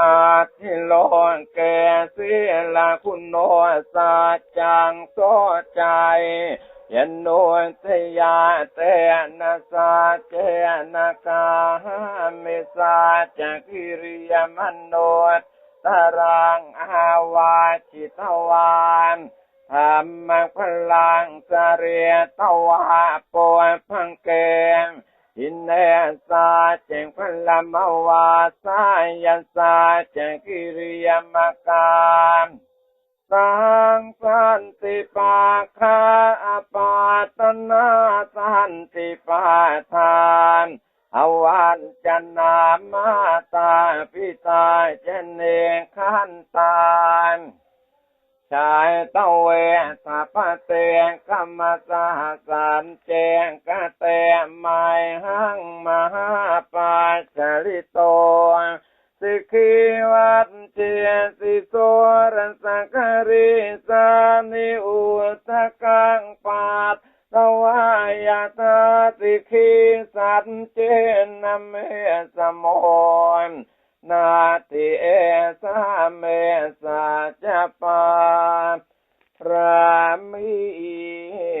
อาทิโลแกศิลาคุณโนสาจังโสใจยันโนเตยาเตนะสาเจนะกามิสาจักขิริยมโนตารังอาวาจิตวานธรรมพลังสเรตวาปวพังเก มอินเนสาเจงพลัมวาสายัสาเจงกิริยมกามสังสันติปาคาอปาตนาสันติปาทานอวันจันนามาตาพิตาเจเนขันตานชายตะเวสัพเตกัมมาสหสันเจงกะเตมหั สิวัตเจสิโสรสังคาริสานิอุตกังปาตตวายาตาสิกิสัจเจนเมสมนนาติเอสาเมสาจปารามิ